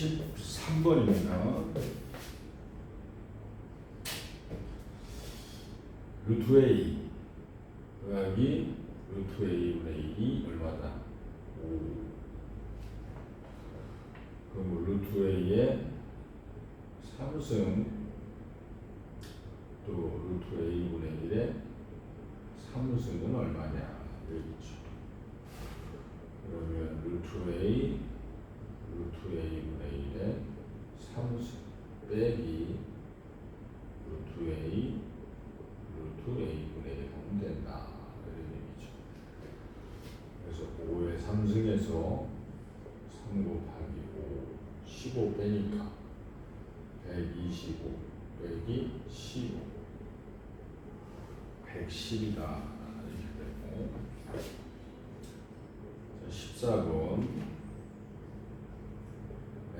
13번입니다. 루트 A 더하기 루트 A분의 1이 얼마다? 5 그럼 루트 A의 3승 또 루트 A분의 1의 3승은 얼마냐? 여기죠. 그러면 루트 A 루트 A분의 1의 3승 빼기 루트 A 루트 A분의 1 하면 된다. 이런 얘기죠. 그래서 5의 3승에서 3 곱하기 5 15 빼니까 125 빼기 15 110이다. 이렇게 되고. 자, 14번.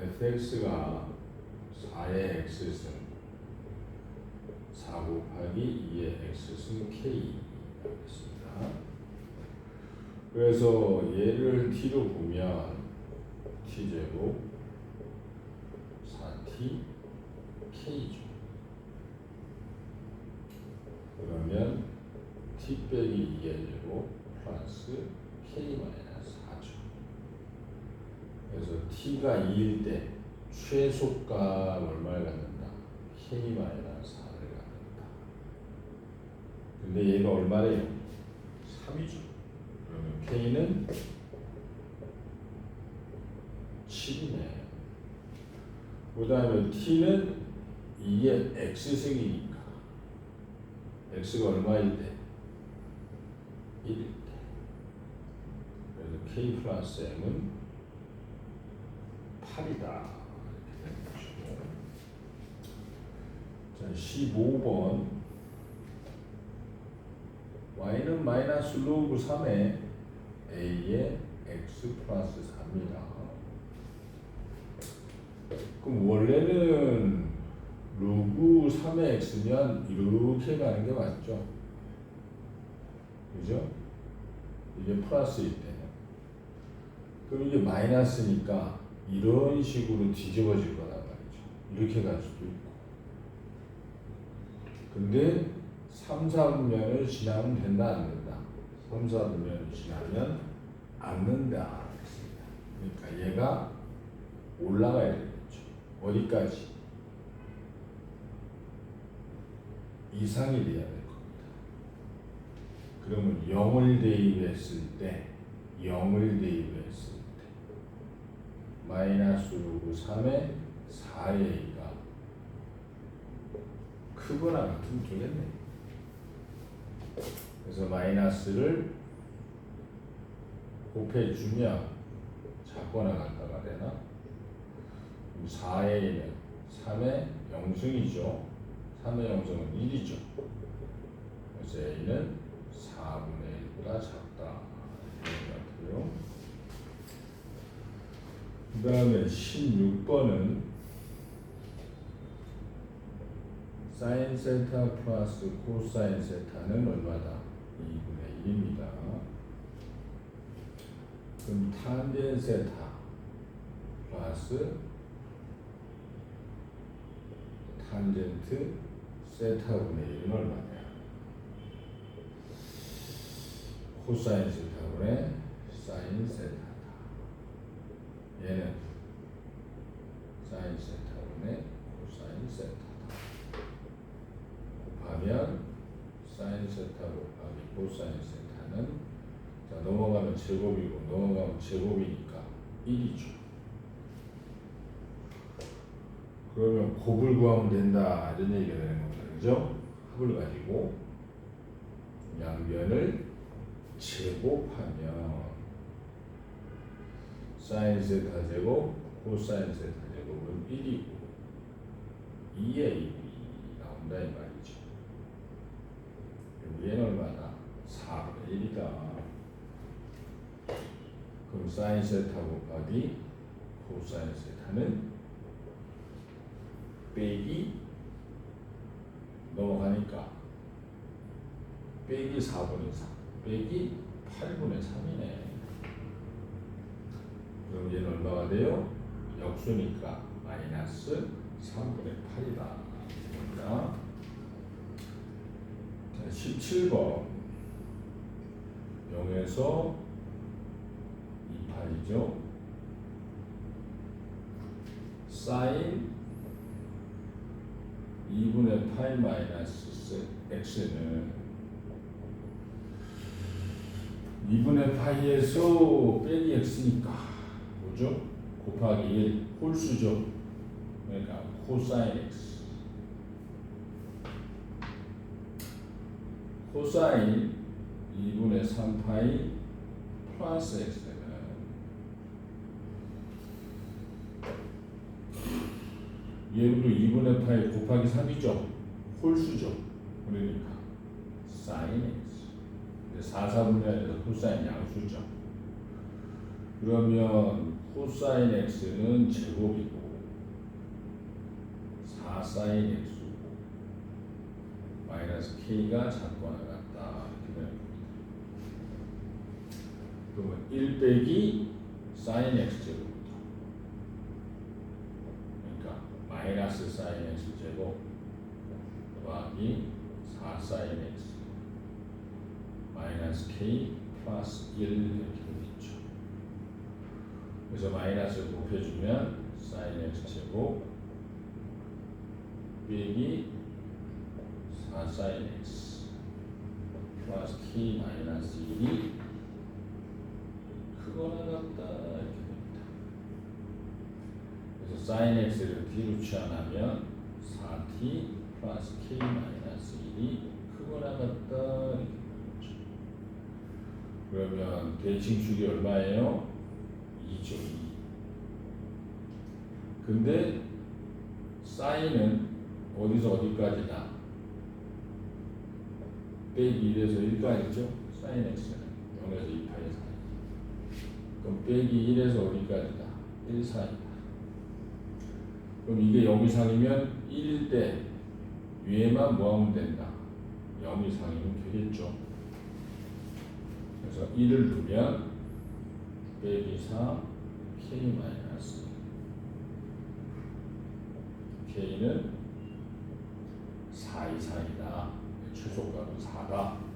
fx가 4의 x승 4 곱하기 2의 x승 k 하겠습니다. 그래서 얘를 t로 보면 t제곱 4t k죠. 그러면 t 빼기 2의 제곱 플러스 k 마이너스 4죠. 그래서 t가 2일 때 최소값 얼마를 갖는다? k 마이너스 4를 갖는다. 근데 얘가 얼마래요? 3이죠. 그러면 k는 7이네. 그 다음에 t는 2의 x승이니까 x가 얼마일 때? 1일 때. 그래서 k 플러스 m은 8이다. 이렇게 되는 것이고. 자, 15번. y는 마이너스 로그 3에 a의 x 플러스 4입니다. 그럼 원래는 로그 3의 x면 이렇게 가는 게 맞죠? 그죠? 이게 플러스일 때는. 그럼 이게 마이너스니까 이런 식으로 뒤집어질 거란 말이죠. 이렇게 갈 수도 있고. 근데 3, 4분면을 지나면 된다, 안 된다? 3, 4분면을 지나면 안 된다. 그러니까 얘가 올라가야 되겠죠. 어디까지? 이상이 돼야 될 겁니다. 그러면 0을 대입했을 때, 0을 대입했을 때, 마이너스 로그 3의 4a가 크거나 같으면 되겠네. 그래서 마이너스를 곱해주면 작거나 같다가 되나? 4a는 3의 영승이죠. 3의 영승은 1이죠. 그래서 a는 4분의 1보다 작다. 이런 것 같아요. 그 다음에 16번은 사인 세타 플러스 코사인 세타는 얼마다? 2분의 1입니다. 그럼 탄젠 세타 플러스 탄젠트 세타분의 1은 얼마냐? 코사인 세타분의 사인 세타다. 얘는 사인 세타분의 코사인 세타다. 곱하면 사인 세타 곱하기 코사인 세타는 자 넘어가면 제곱이고 넘어가면 제곱이니까 1이죠. 그러면 곱을 구하면 된다 이런 얘기가 되는 겁니다. 그죠? 합을 가지고 양변을 제곱하면 사인 세타 제곱 코사인 세타 제곱은 1이고 2의 1이 나온다 이 말이죠. 얘는 얼마다? 4분의 1이다. 그럼 사인 세타 곱하기 코사인 세타는 빼기 넘어가니까 빼기 4분의 3 빼기 8분의 3이네. 그럼 얘는 얼마가 돼요? 역수니까 마이너스 3분의 8이다. 됩니다. 자, 17번 0에서 28이죠. 사인 2분의 파이 마이너스 x는 2분의 파이에서 빼기 x니까 뭐죠? 곱하기 1 홀수죠. 그러니까 코사인 x 코사인 2분의 3파이 플러스 x는 얘도 2분의 파이 곱하기 3이죠. 홀수죠. 그러니까 사인 x. 근데 4, 4분의 1에서 코사인 양수죠. 그러면 코사인 x는 제곱이고 4 사인 x고 마이너스 k가 작거나 같다 이렇게 되는 겁니다. 그러면 1 빼기 사인 x 제곱부터 그러니까 마이너스 사인 x 제곱 더하기 4 사인 x 마이너스 k 플러스 1 이렇게 되겠죠. 그래서 마이너스 곱해주면 사인 x 제곱 빼기 4 사인 x 플러스 k 마이너스 1이 크거나 같다 이렇게 됩니다. 그래서 사인 x를 뒤로 취환하면 4t 플러스 k 마이너스 1이 크거나 같다 이렇게. 그러면 대칭축이 얼마예요? 2죠. 2. 근데 사인은 어디서 어디까지다? 빼기 1에서 1까지죠? 사인 x는 0에서 2 파이 사이. 그럼 빼기 1에서 어디까지다? 1 사이다. 그럼 이게 0 이상이면 1일 때 위에만 뭐 하면 된다? 0 이상이면 되겠죠. 그래서 1을 두면 빼기 4 k 마이너스 k는 4 이상이다. 최소값은 4다.